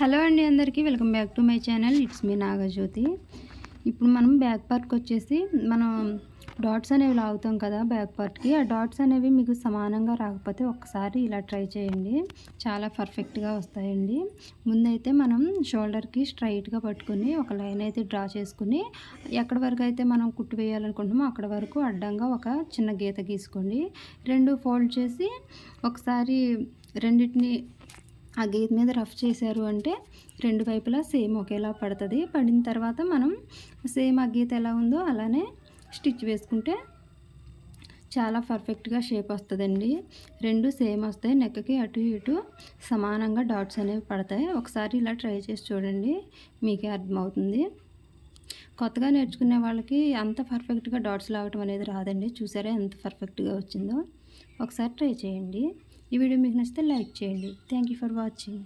Hello అండి అందరికీ welcome back to my channel. It's me Nagajyothi. ఇప్పుడు మనం బ్యాక్ పార్ట్కి వచ్చేసి మనం డాట్స్ అనేవి లాగుతాం కదా బ్యాక్ పార్ట్కి. ఆ డాట్స్ అనేవి మీకు సమానంగా రాకపోతే ఒక్కసారి ఇలా ట్రై చేయండి. చాలా పర్ఫెక్ట్గా వస్తాయండి. ముందైతే మనం షోల్డర్కి స్ట్రైట్గా పట్టుకుని ఒక లైన్ అయితే డ్రా చేసుకుని ఎక్కడి వరకు అయితే మనం కుట్టు వేయాలనుకుంటున్నామో అక్కడ వరకు అడ్డంగా ఒక చిన్న గీత గీసుకోండి. రెండు ఫోల్డ్ చేసి ఒకసారి రెండింటిని ఆ గీత మీద రఫ్ చేశారు అంటే రెండు వైపులా సేమ్ ఒకేలా పడుతుంది. పడిన తర్వాత మనం సేమ్ ఆ గీత ఎలా ఉందో అలానే స్టిచ్ వేసుకుంటే చాలా పర్ఫెక్ట్గా షేప్ వస్తుందండి. రెండు సేమ్ వస్తాయి. నెక్కకి అటు ఇటు సమానంగా డాట్స్ అనేవి పడతాయి. ఒకసారి ఇలా ట్రై చేసి చూడండి మీకే అర్థమవుతుంది. కొత్తగా నేర్చుకునే వాళ్ళకి అంత పర్ఫెక్ట్గా డాట్స్ లాగటం అనేది రాదండి. చూసారా ఎంత పర్ఫెక్ట్గా వచ్చిందో? ఒకసారి ట్రై చేయండి. ఈ వీడియో మీకు నచ్చితే లైక్ చేయండి. Thank you for watching